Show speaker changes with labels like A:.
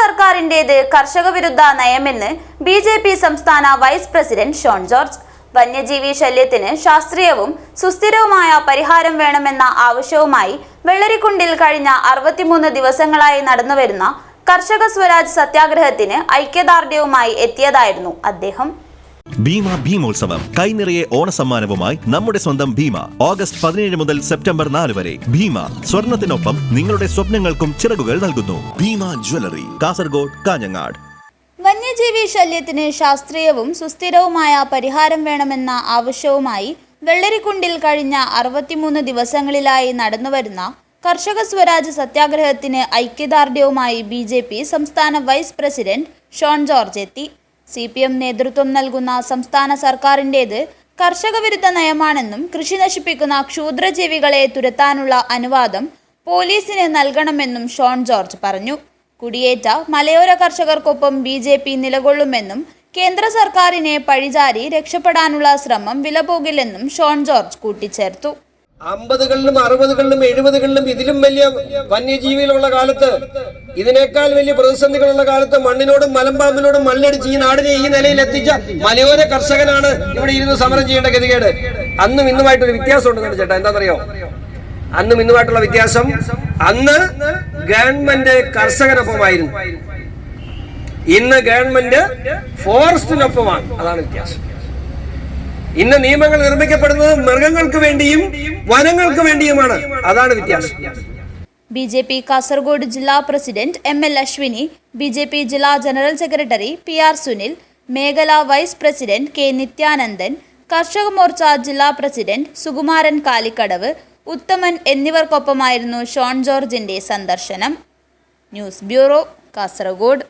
A: സർക്കാരിന്റേത് കർഷക വിരുദ്ധ നയമെന്ന് ബി ജെ പി സംസ്ഥാന വൈസ് പ്രസിഡന്റ് ഷോൺ ജോർജ്. വന്യജീവി ശല്യത്തിന് ശാസ്ത്രീയവും സുസ്ഥിരവുമായ പരിഹാരം വേണമെന്ന ആവശ്യവുമായി വെള്ളരിക്കുണ്ടിൽ കഴിഞ്ഞ അറുപത്തിമൂന്ന് ദിവസങ്ങളായി നടന്നുവരുന്ന കർഷക സ്വരാജ് സത്യാഗ്രഹത്തിന് ഐക്യദാർഢ്യവുമായി എത്തിയതായിരുന്നു അദ്ദേഹം.
B: ഭീമ ഭീമോത്സവം. കൈനിറയെ ഓണസമ്മാനവുമായി നമ്മുടെ സ്വന്തം ഭീമ. ഓഗസ്റ്റ് പതിനേഴ് മുതൽ സെപ്റ്റംബർ നാല് വരെ. ഭീമ സ്വർണത്തിനൊപ്പം നിങ്ങളുടെ സ്വപ്നങ്ങൾക്കും ചിറകുകൾ നൽകുന്നു. ഭീമ ജ്വല്ലറി. കാസർഗോഡ് കാഞ്ഞങ്ങാട്.
A: വന്യജീവി ശല്യത്തിന് ശാസ്ത്രീയവും സുസ്ഥിരവുമായ പരിഹാരം വേണമെന്ന ആവശ്യവുമായി വെള്ളരിക്കുണ്ടിൽ കഴിഞ്ഞ അറുപത്തിമൂന്ന് ദിവസങ്ങളിലായി നടന്നുവരുന്ന കർഷക സ്വരാജ് സത്യാഗ്രഹത്തിന് ഐക്യദാർഢ്യവുമായി ബി ജെ പി സംസ്ഥാന വൈസ് പ്രസിഡന്റ് ഷോൺ ജോർജ് എത്തി. സി പി എം നേതൃത്വം നൽകുന്ന സംസ്ഥാന സർക്കാരിന്റേത് കർഷക വിരുദ്ധ നയമാണെന്നും കൃഷി നശിപ്പിക്കുന്ന ക്ഷൂദ്രജീവികളെ തുരത്താനുള്ള അനുവാദം പോലീസിന് നൽകണമെന്നും ഷോൺ ജോർജ് പറഞ്ഞു. കുടിയേറ്റ മലയോര കർഷകർക്കൊപ്പം ബി ജെ പി നിലകൊള്ളുമെന്നും കേന്ദ്ര സർക്കാരിനെ പഴിചാരി രക്ഷപ്പെടാനുള്ള ശ്രമം വിലപോകില്ലെന്നും ഷോൺ ജോർജ് കൂട്ടിച്ചേർത്തു.
C: അമ്പതുകളിലും അറുപതുകളിലും എഴുപതുകളിലും ഇതിലും വലിയ വന്യജീവികളുള്ള കാലത്ത് ഇതിനേക്കാൾ വലിയ പ്രതിസന്ധികളുള്ള കാലത്ത് മണ്ണിനോടും മലമ്പാമ്പിനോടും മല്ലടിച്ച് ഈ നാടിനെ ഈ നിലയിൽ എത്തിച്ച മലയോര കർഷകനാണ് ഇവിടെ ഇരുന്ന് സമരം ചെയ്യേണ്ട ഗതികേട്. അന്നും ഇന്നുമായിട്ടൊരു വ്യത്യാസമുണ്ട് ചേട്ടാ. എന്താണെന്നറിയോ? അന്നും ഇന്നുമായിട്ടുള്ള വ്യത്യാസം അന്ന് ഗവൺമെന്റ് കർഷകനൊപ്പമായിരുന്നു. ഇന്ന് ഗവൺമെന്റ് ഫോറസ്റ്റിനൊപ്പമാണ്. അതാണ് വ്യത്യാസം. ഇന്ന് നിയമങ്ങൾ നിർമ്മിക്കപ്പെടുന്നത് മൃഗങ്ങൾക്ക് വേണ്ടിയും വനങ്ങൾക്ക് വേണ്ടിയുമാണ്. അതാണ് വ്യത്യാസം.
A: ബി ജെ പി കാസർഗോഡ് ജില്ലാ president M L Ashwini B J P ജില്ലാ general secretary P R Sunil മേഖലാ vice president K Nithyanandan Karshaka Morcha ജില്ലാ പ്രസിഡന്റ് സുകുമാരൻ കാലിക്കടവ് ഉത്തമൻ എന്നിവർക്കൊപ്പമായിരുന്നു ഷോൺ ജോർജിന്റെ സന്ദർശനം. News bureau Kasaragod.